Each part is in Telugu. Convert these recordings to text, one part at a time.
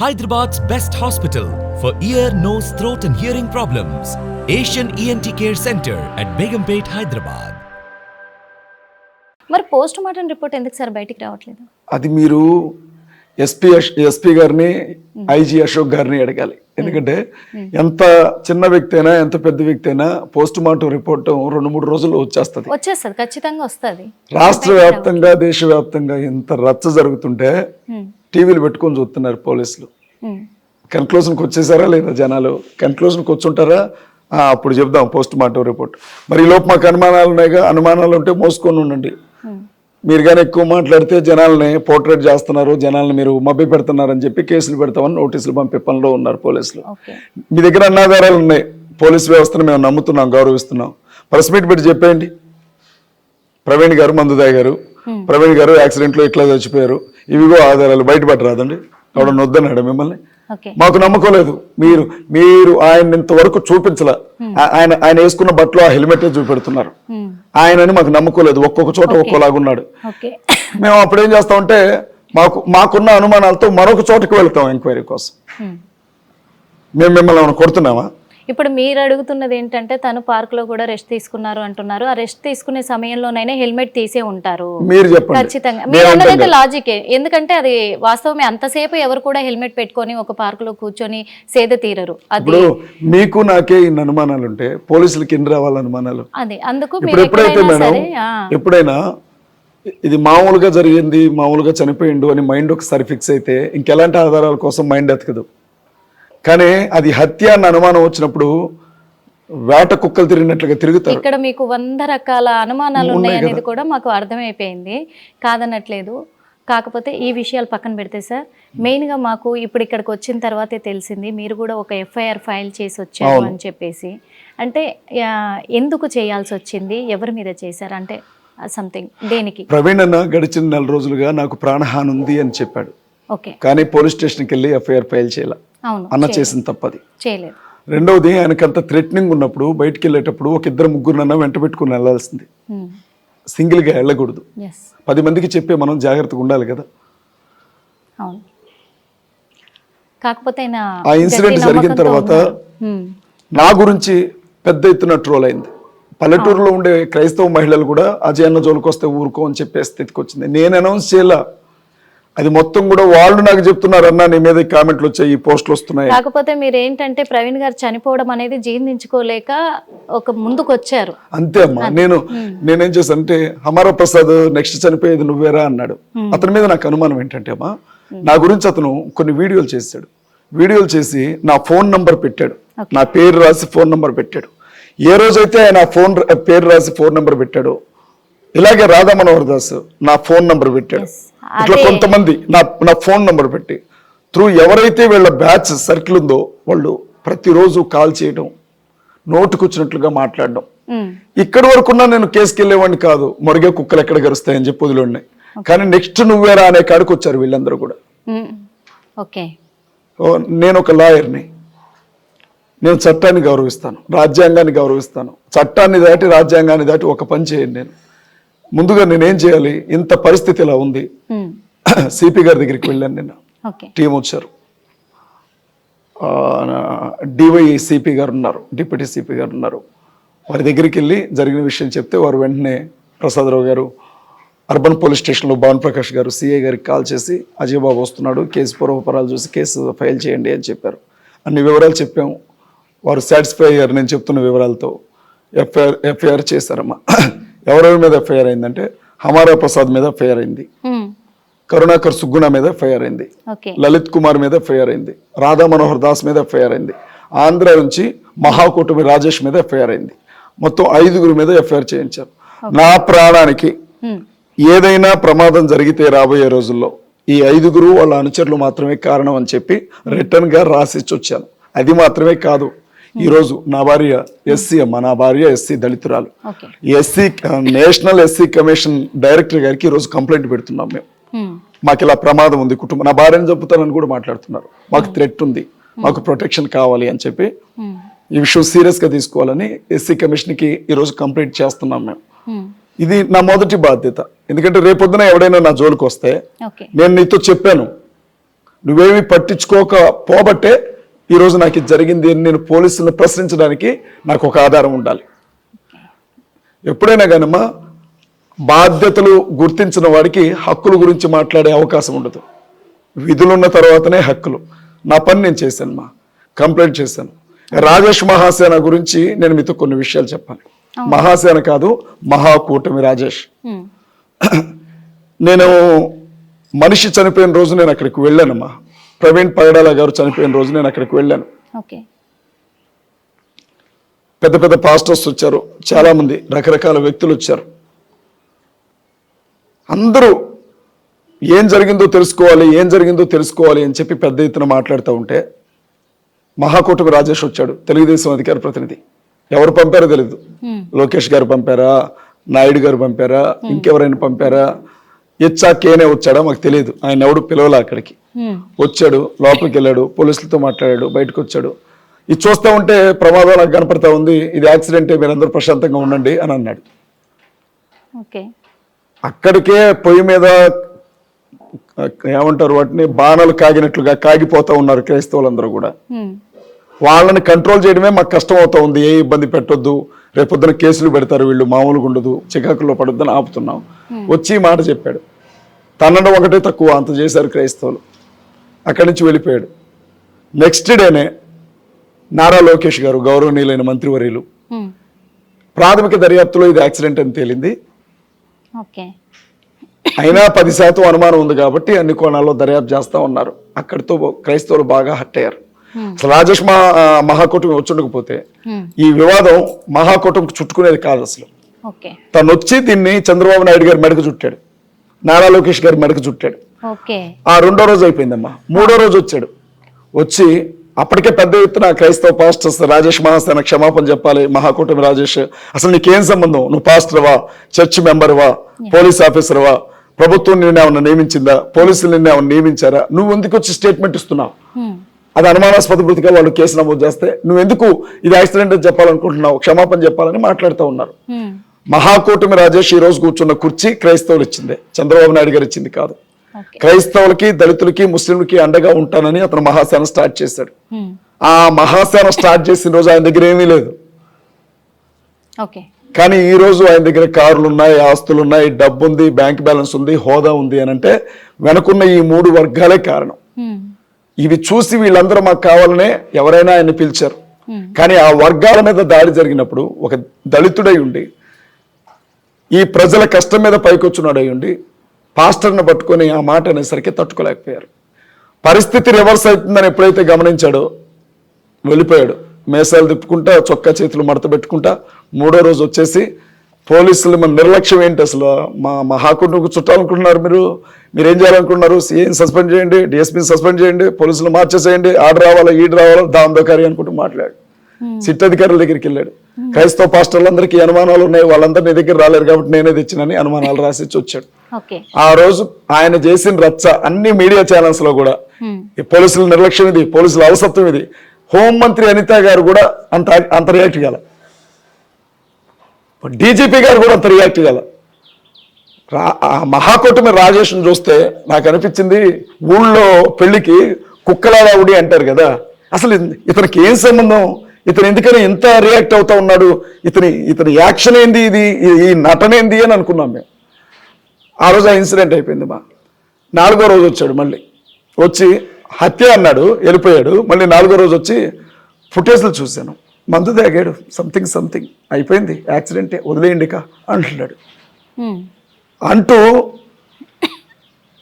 Hyderabad's best hospital for ear, nose, throat, and hearing problems. Asian ENT Care Center at Begumpet, Hyderabad. మరి పోస్ట్ మార్టం రిపోర్ట్ ఎందుకు సార్ బయటికి రావట్లేదు? అది మీరు ఎస్పీ ఎస్పీ గారిని ఐజీ అశోక్ గారిని అడగాలి. ఎందుకంటే ఎంత చిన్న వ్యక్తి అయినా ఎంత పెద్ద వ్యక్తి అయినా పోస్ట్ మార్టం రిపోర్ట్ రెండు మూడు రోజుల్లో వచ్చేస్తుంది. వచ్చేస్తుంది ఖచ్చితంగా వస్తుంది. రాష్ట్ర వ్యాప్తంగా దేశవ్యాప్తంగా ఎంత రచ్చ జరుగుతుంటే టీవీలు పెట్టుకొని చూస్తున్నారు పోలీసులు. కన్క్లూజన్కి వచ్చేసారా లేదా జనాలు? కన్క్లూజన్కి వచ్చుంటారా? అప్పుడు చెప్దాం పోస్ట్ మార్టం రిపోర్ట్ మరి ఈ లోపు మాకు అనుమానాలు ఉన్నాయిగా? అనుమానాలు ఉంటే మోసుకొని ఉండండి. మీరు కానీ ఎక్కువ మాట్లాడితే జనాల్ని పోర్ట్రేట్ చేస్తున్నారు జనాల్ని మీరు మభ్య పెడుతున్నారని చెప్పి కేసులు పెడతామని నోటీసులు పంపే పనిలో ఉన్నారు పోలీసులు. మీ దగ్గర అన్నాధారాలు ఉన్నాయి. పోలీస్ వ్యవస్థను మేము నమ్ముతున్నాం గౌరవిస్తున్నాం. ప్రెస్ మీట్ పెట్టి చెప్పేయండి. ప్రవీణ్ గారు మందుదాయ్ గారు. ప్రవీణ్ గారు యాక్సిడెంట్లో ఇట్లా చచ్చిపోయారు? ఇవిగో ఆధారాలు బయటపడరాదండి ఆవిడ వద్దన్నాడు మిమ్మల్ని? మాకు నమ్మకం లేదు. మీరు మీరు ఆయన ఇంతవరకు చూపించలే. ఆయన ఆయన వేసుకున్న బట్టలు ఆ హెల్మెట్ చూపెడుతున్నారు. ఆయనని మాకు నమ్మకం లేదు. ఒక్కొక్క చోట ఒక్కోలాగున్నాడు. మేము అప్పుడు ఏం చేస్తామంటే మాకు మాకున్న అనుమానాలతో మరొక చోటకి వెళ్తాం ఎంక్వైరీ కోసం. మేము మిమ్మల్ని కొడుతున్నామా? ఇప్పుడు మీరు అడుగుతున్నది ఏంటంటే తను పార్క్లో కూడా రెస్ట్ తీసుకున్నారు అంటున్నారు. ఆ రెస్ట్ తీసుకునే సమయంలోనైనా హెల్మెట్ తీసే ఉంటారు. ఖచ్చితంగా. మీరు అన్నదైతే లాజికే ఎందుకంటే అది వాస్తవమే అంతసేపు ఎవరు కూడా హెల్మెట్ పెట్టుకొని ఒక పార్క్లో కూర్చొని సేద తీరరు. అది మీకు నాకే ఇన్ని అనుమానాలు ఉంటే పోలీసులకి ఎన్ని రావాలి అనుమానాలు అదే. అందుకు ఎప్పుడైతే మేడం ఎప్పుడైనా ఇది మామూలుగా జరిగింది మామూలుగా చనిపోయిండు అని మైండ్ ఒకసారి ఫిక్స్ అయితే ఇంకెలాంటి ఆధారాల కోసం మైండ్ ఎతకదు. కానీ అది హత్య అన్న అనుమానం వచ్చినప్పుడు వేట కుక్కలు తిరిగినట్లుగా తిరుగుతారు. ఇక్కడ మీకు వంద రకాల అనుమానాలు ఉన్నాయి అనేది కూడా మాకు అర్థమైపోయింది. కాదనట్లేదు. కాకపోతే ఈ విషయాలు పక్కన పెడితే సార్ మెయిన్గా మాకు ఇప్పుడు ఇక్కడికి వచ్చిన తర్వాతే తెలిసింది. మీరు కూడా ఒక ఎఫ్ఐఆర్ ఫైల్ చేసి వచ్చారు అని చెప్పేసి. అంటే ఎందుకు చేయాల్సి వచ్చింది? ఎవరి మీద చేశారు? అంటే సంథింగ్ దేనికి? ప్రవీణ్ అన్న గడిచిన నెల రోజులుగా నాకు ప్రాణహాని ఉంది అని చెప్పాడు. కానీ పోలీస్ స్టేషన్కి వెళ్ళి ఎఫ్ఐఆర్ ఫైల్ చేయాల. అన్న చేసిన తప్పది. రెండవది ఆయనకంత థ్రెటనింగ్ ఉన్నప్పుడు బయటికి వెళ్ళేటప్పుడు ఒక ఇద్దరు ముగ్గురునన్నా వెంట పెట్టుకుని వెళ్ళాల్సింది. సింగిల్గా వెళ్ళకూడదు. పది మందికి చెప్పే మనం జాగ్రత్తగా ఉండాలి కదా. కాకపోతే ఆ ఇన్సిడెంట్ జరిగిన తర్వాత. నా గురించి పెద్ద ఎత్తున ట్రోల్ అయింది. పల్లెటూరులో ఉండే క్రైస్తవ మహిళలు కూడా అజయ్ అన్న జోలికి వస్తే ఊరుకో అని చెప్పే స్థితికి వచ్చింది. నేను అనౌన్స్ చేయాల? అది మొత్తం కూడా వాళ్ళు నాకు చెప్తున్నారు అన్న నీ మీద కామెంట్లు వచ్చాయి ఈ పోస్టులు వస్తున్నాయి. కాకపోతే మీరు ఏంటంటే ప్రవీణ్ గారు చనిపోవడం అనేది జీర్ణించుకోలేక ఒక ముందుకు వచ్చారు అంతే అమ్మా. నేను నేనేం చేశానంటే హమారా ప్రసాద్ నెక్స్ట్ చనిపోయేది నువ్వేరా అన్నాడు. అతని మీద నాకు అనుమానం ఏంటంటే అమ్మా నా గురించి అతను కొన్ని వీడియోలు చేశాడు. వీడియోలు చేసి నా ఫోన్ నంబర్ పెట్టాడు. నా పేరు రాసి ఫోన్ నంబర్ పెట్టాడు. ఏ రోజైతే ఆయన ఫోన్ పేరు రాసి ఫోన్ నంబర్ పెట్టాడో ఇలాగే రాధా మనోహర్ దాస్ నా ఫోన్ నంబర్ పెట్టాడు. ఇట్లా. కొంతమంది నా నా ఫోన్ నంబర్ పెట్టి త్రూ ఎవరైతే వీళ్ళ బ్యాచ్ సర్కిల్ ఉందో వాళ్ళు ప్రతిరోజు కాల్ చేయడం నోటుకొచ్చినట్లుగా మాట్లాడడం. ఇక్కడి వరకున్నా నేను కేసుకి వెళ్ళేవాడిని కాదు మొరిగే కుక్కలు ఎక్కడ గరుస్తాయని చెప్పి వదిలేండి కానీ నెక్స్ట్ నువ్వేరా అనే కాడికి వచ్చారు వీళ్ళందరూ కూడా. ఓకే. నేను ఒక లాయర్ని. నేను చట్టాన్ని గౌరవిస్తాను రాజ్యాంగాన్ని గౌరవిస్తాను. చట్టాన్ని దాటి రాజ్యాంగాన్ని దాటి ఒక పని చేయండి నేను. ముందుగా నేనేం చేయాలి? ఇంత పరిస్థితి ఇలా ఉంది. సిపి గారి దగ్గరికి వెళ్ళాను నిన్న. ఓకే. టీం వచ్చారు. డివై సిపి గారు ఉన్నారు డిప్యూటీ సిపి గారు ఉన్నారు. వారి దగ్గరికి వెళ్ళి జరిగిన విషయం చెప్తే వారు వెంటనే ప్రసాదరావు గారు అర్బన్ పోలీస్ స్టేషన్లో భావన్ ప్రకాష్ గారు సిఐ గారికి కాల్ చేసి అజయ్ బాబు వస్తున్నాడు కేసు పూర్వపరాలు చూసి కేసు ఫైల్ చేయండి అని చెప్పారు. అన్ని వివరాలు చెప్పాము. వారు సాటిస్ఫై అయ్యారు నేను చెప్తున్న వివరాలతో. FIR FIR చేశారమ్మా. ఎవరెవరి మీద ఎఫ్ఐఆర్ అయిందంటే హమారా ప్రసాద్ మీద ఎఫ్ఐఆర్ అయింది. కరుణాకర్ సుగ్గుణ మీద ఎఫ్ఐఆర్ అయింది. లలిత్ కుమార్ మీద ఎఫ్ఐఆర్ అయింది. రాధా మనోహర్ దాస్ మీద ఎఫ్ఐఆర్ అయింది. ఆంధ్ర నుంచి మహాకూటమి రాజేష్ మీద ఎఫ్ఐఆర్ అయింది. మొత్తం ఐదుగురు మీద ఎఫ్ఐఆర్ చేయించారు. నా ప్రాణానికి హ్మ్. ఏదైనా ప్రమాదం జరిగితే రాబోయే రోజుల్లో ఈ ఐదుగురు వాళ్ళ అనుచరులు మాత్రమే కారణం అని చెప్పి రిటర్న్గా రాసిచ్చి వచ్చాను. అది మాత్రమే కాదు. ఈ రోజు నా భార్య ఎస్సీ అమ్మ నా భార్య SC దళితురాలు. SC national SC commission director గారికి ఈ రోజు కంప్లైంట్ పెడుతున్నాం మేము. మాకు ఇలా ప్రమాదం ఉంది కుటుంబం. నా భార్యను చంపుతానని కూడా మాట్లాడుతున్నారు. మాకు థ్రెట్ ఉంది. మాకు ప్రొటెక్షన్ కావాలి అని చెప్పి. ఈ విషయం సీరియస్గా తీసుకోవాలని ఎస్సీ కమిషన్కి ఈ రోజు కంప్లైంట్ చేస్తున్నాం మేము. ఇది నా మొదటి బాధ్యత. ఎందుకంటే రేపొద్దున ఎవడైనా నా జోలికి వస్తే నేను నీతో చెప్పాను. నువ్వేమి పట్టించుకోక పోబట్టే ఈరోజు నాకు ఇది జరిగింది అని నేను పోలీసులను ప్రశ్నించడానికి నాకు ఒక ఆధారం ఉండాలి. ఎప్పుడైనా కానమ్మా బాధ్యతలు గుర్తించిన వాడికి హక్కుల గురించి మాట్లాడే అవకాశం ఉండదు. విధులున్న తర్వాతనే హక్కులు. నా పని నేను చేశాను మా. కంప్లైంట్ చేశాను. రాజేష్ మహాసేన గురించి నేను మీతో కొన్ని విషయాలు చెప్పాలి. మహాసేన కాదు మహాకూటమి రాజేష్. నేను మనిషి చనిపోయిన రోజు నేను అక్కడికి వెళ్ళానమ్మా ప్రవీణ్ పగడాల గారు చనిపోయిన రోజు నేను అక్కడికి వెళ్ళాను. పెద్ద పెద్ద పాస్టర్స్ వచ్చారు. చాలా మంది రకరకాల వ్యక్తులు వచ్చారు. అందరూ ఏం జరిగిందో తెలుసుకోవాలి ఏం జరిగిందో తెలుసుకోవాలి అని చెప్పి పెద్ద ఎత్తున మాట్లాడుతూ ఉంటే మహాకూటమి రాజేష్ వచ్చాడు తెలుగుదేశం అధికార ప్రతినిధి. ఎవరు పంపారో తెలియదు లోకేష్ గారు పంపారా? నాయుడు గారు పంపారా? ఇంకెవరైనా పంపారా? హెచ్ఆ కేనే వచ్చాడా? మాకు తెలియదు ఆయన ఎవడు పిలవలే అక్కడికి? వచ్చాడు లోపలికి వెళ్ళాడు పోలీసులతో మాట్లాడాడు బయటకు వచ్చాడు. ఇది చూస్తూ ఉంటే ప్రమాదం నాకు కనపడతా ఉంది. ఇది యాక్సిడెంటే మీరందరూ ప్రశాంతంగా ఉండండి అని అన్నాడు. ఓకే. అక్కడికే పొయ్యి మీద ఏమంటారు వాటిని బాణాలు కాగినట్లుగా కాగిపోతా ఉన్నారు క్రైస్తవులందరూ కూడా. వాళ్ళని కంట్రోల్ చేయడమే మాకు కష్టం అవుతా ఉంది. ఏ ఇబ్బంది పెట్టొద్దు. రేపొద్దున కేసులు పెడతారు వీళ్ళు మామూలుగా ఉండదు. చికాకుల్లో పడొద్దని ఆపుతున్నాం. వచ్చి మాట చెప్పాడు. తనను ఒకటే తక్కువ అంత చేశారు క్రైస్తవులు. అక్కడి నుంచి వెళ్ళిపోయాడు. నెక్స్ట్ డేనే నారా లోకేష్ గారు గౌరవనీయులైన మంత్రివర్యులు ప్రాథమిక దర్యాప్తులో ఇది యాక్సిడెంట్ అని తేలింది. అయినా పది శాతం అనుమానం ఉంది కాబట్టి అన్ని కోణాల్లో దర్యాప్తు చేస్తా ఉన్నారు. అక్కడితో క్రైస్తవులు బాగా హట్ అయ్యారు. అసలు రాజేష్ మహా మహాకూటమి వచ్చుండకపోతే ఈ వివాదం మహాకూటమికి చుట్టుకునేది కాదు అసలు. తను వచ్చి దీన్ని చంద్రబాబు నాయుడు గారి మెడకు చుట్టాడు. నారా లోకేష్ గారి మెడకు చుట్టాడు. ఆ రెండో రోజు అయిపోయిందమ్మా. మూడో రోజు వచ్చాడు. వచ్చి అప్పటికే పెద్ద ఎత్తున క్రైస్తవ పాస్టర్స్ రాజేష్ మహాసేన క్షమాపణ చెప్పాలి మహాకూటమి రాజేష్. అసలు నీకేం సంబంధం? నువ్వు పాస్టర్వా చర్చ్ మెంబర్వా పోలీస్ ఆఫీసర్వా ప్రభుత్వం నిన్నేమన్నా నియమించిందా? పోలీసులు నిన్నేమన్నా నియమించారా? నువ్వు ఎందుకు వచ్చి స్టేట్మెంట్ ఇస్తున్నావు? ఉమ్, అది అనుమానాస్పద మృతిగా వాళ్ళు కేసు నమోదు చేస్తే నువ్వు ఎందుకు ఇది యాక్సిడెంట్ అని చెప్పాలనుకుంటున్నావు? క్షమాపణ చెప్పాలని మాట్లాడుతూ ఉన్నారు. ఉమ్, మహాకూటమి రాజేష్ ఈ రోజు కూర్చున్న కుర్చీ క్రైస్తవులు ఇచ్చిందే. చంద్రబాబు నాయుడు గారు ఇచ్చింది కాదు. క్రైస్తవులకి దళితులకి ముస్లింలకి అండగా ఉంటానని అతను మహాసేన స్టార్ట్ చేశాడు. ఉమ్, ఆ మహాసేన స్టార్ట్ చేసిన రోజు ఆయన దగ్గర ఏమీ లేదు. కానీ ఈ రోజు ఆయన దగ్గర కార్లు ఉన్నాయి ఆస్తులు ఉన్నాయి డబ్బు ఉంది బ్యాంక్ బ్యాలెన్స్ ఉంది హోదా ఉంది అని అంటే వెనకున్న ఈ మూడు వర్గాలే కారణం. ఉమ్, ఇవి చూసి వీళ్ళందరూ మాకు కావాలనే ఎవరైనా ఆయన్ని పిలిచారు. ఉమ్, కానీ ఆ వర్గాల మీద దాడి జరిగినప్పుడు ఒక దళితుడై ఉండి ఈ ప్రజల కష్టం మీద పైకొచ్చున్నాడై ఉండి పాస్టర్ని పట్టుకొని ఆ మాట అనేసరికి తట్టుకోలేకపోయారు. పరిస్థితి రివర్స్ అవుతుందని ఎప్పుడైతే గమనించాడో వెళ్ళిపోయాడు. మేసాలు తిప్పుకుంటా చొక్కా చేతులు మడత పెట్టుకుంటా మూడో రోజు వచ్చేసి పోలీసులు మన నిర్లక్ష్యం ఏంటి అసలు? మా మా హాకుంటుకు చుట్టాలనుకుంటున్నారు మీరు? మీరు ఏం చేయాలనుకుంటున్నారు? సీఎం సస్పెండ్ చేయండి డిఎస్పీని సస్పెండ్ చేయండి పోలీసులు మార్చేసేయండి ఆర్డర్ రావాలా ఈడు రావాలా దాందోకారి అనుకుంటూ మాట్లాడు సిట్ అధికారుల దగ్గరికి వెళ్ళాడు. క్రైస్తవ పాస్టర్లందరికీ అనుమానాలు ఉన్నాయి వాళ్ళందరూ నీ దగ్గర రాలేరు కాబట్టి నేనే తెచ్చినని అనుమానాలు రాసి వచ్చాడు. ఆ రోజు ఆయన చేసిన రచ్చ అన్ని మీడియా ఛానల్స్లో కూడా. పోలీసుల నిర్లక్ష్యం ఇది పోలీసుల అవసత్వం ఇది. హోంమంత్రి అనిత గారు కూడా అంత అంత రియాక్ట్ కాల డీజీపీ గారు కూడా అంత రియాక్ట్ కాల మహాకూటమి రాజేష్ని చూస్తే నాకు అనిపించింది ఊళ్ళో పెళ్ళికి కుక్కలాడావుడి అంటారు కదా. అసలు ఇతనికి ఏం సంబంధం? ఇతను ఎందుకని ఇంత రియాక్ట్ అవుతా ఉన్నాడు? ఇతని ఇతని యాక్షన్ ఏంది ఇది? ఈ- ఈ నటన ఏంది అని అనుకున్నాం మేము. ఆ రోజు ఆ ఇన్సిడెంట్ అయిపోయింది మా. నాలుగో రోజు వచ్చాడు మళ్ళీ. వచ్చి హత్య అన్నాడు వెళ్ళిపోయాడు. మళ్ళీ నాలుగో రోజు వచ్చి ఫుటేజ్లు చూశాను. మందు తాగాడు. సంథింగ్ సంథింగ్ అయిపోయింది. యాక్సిడెంటే. వదిలేయండి ఇక అంటున్నాడు. అంటూ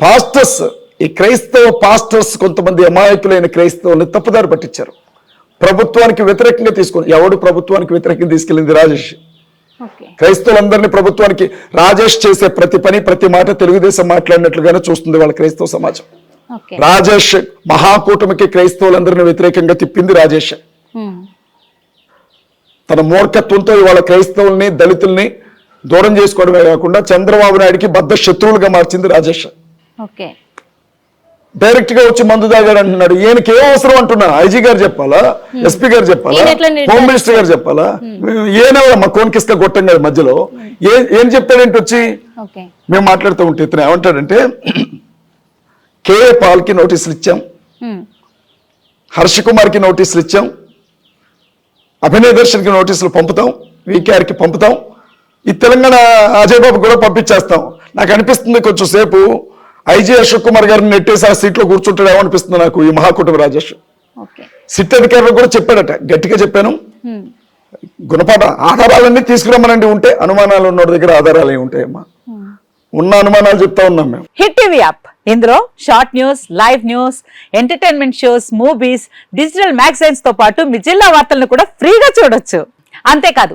పాస్టర్స్ ఈ క్రైస్తవ పాస్టర్స్ కొంతమంది అమాయకులైన క్రైస్తవుల్ని తప్పుదారి పట్టించారు. ప్రభుత్వానికి వ్యతిరేకంగా తీసుకొని ఎవడు ప్రభుత్వానికి వ్యతిరేకంగా తీసుకెళ్ళింది రాజేష్? క్రైస్తవులందరినీ ప్రభుత్వానికి రాజేష్ చేసే ప్రతి పని ప్రతి మాట తెలుగుదేశం మాట్లాడినట్లుగానే చూస్తుంది వాళ్ళ క్రైస్తవ సమాజం. రాజేష్ మహాకూటమికి క్రైస్తవులందరినీ వ్యతిరేకంగా తిప్పింది రాజేష్. తన మూర్ఖత్వంతో ఇవాళ క్రైస్తవుల్ని దళితుల్ని దూరం చేసుకోవడమే కాకుండా చంద్రబాబు నాయుడికి బద్ద శత్రువులుగా మార్చింది రాజేష్. ఓకే డైరెక్ట్గా వచ్చి మందు తాగాడు అంటున్నాడు. ఈయనకి ఏం అవసరం అంటున్నా? ఐజీ గారు చెప్పాలా? ఎస్పీ గారు చెప్పాలా? హోమ్ మినిస్టర్ గారు చెప్పాలా? ఏనవా మా కోన్కిస్క గొట్టం గారి మధ్యలో. ఏ ఏం చెప్తాడేంటి వచ్చి? మేము మాట్లాడుతూ ఉంటే ఇతను ఏమంటాడంటే కేఏ పాల్కి నోటీసులు ఇచ్చాం. హర్ష కుమార్కి నోటీసులు ఇచ్చాం. అభినయ్ దర్శన్కి నోటీసులు పంపుతాం. వీకేఆర్కి పంపుతాం. ఈ తెలంగాణ అజయ్ బాబు కూడా పంపించేస్తాం. నాకు అనిపిస్తుంది కొంచెం సేపు ఐజీ అశోక్ కుమార్ గారిని నెట్టేసి ఆ సీట్లో కూర్చుంటాడేమో అనిపిస్తుంది నాకు ఈ మహాకుటుంబ రాజేష్. సిట్ అధికారులు కూడా చెప్పాడట గట్టిగా చెప్పాను. గుణపాఠ ఆధారాలన్నీ తీసుకురమ్మనండి ఉంటే అనుమానాలు ఉన్నోడి దగ్గర ఆధారాలు ఏమి ఉంటాయమ్మా? ఉన్న అనుమానాలు చెప్తా ఉన్నాం మేము. Hit TV app. ఇందులో short news live news entertainment shows movies digital మ్యాగజైన్స్తో పాటు మీ జిల్లా వార్తలను కూడా ఫ్రీగా చూడొచ్చు. అంతేకాదు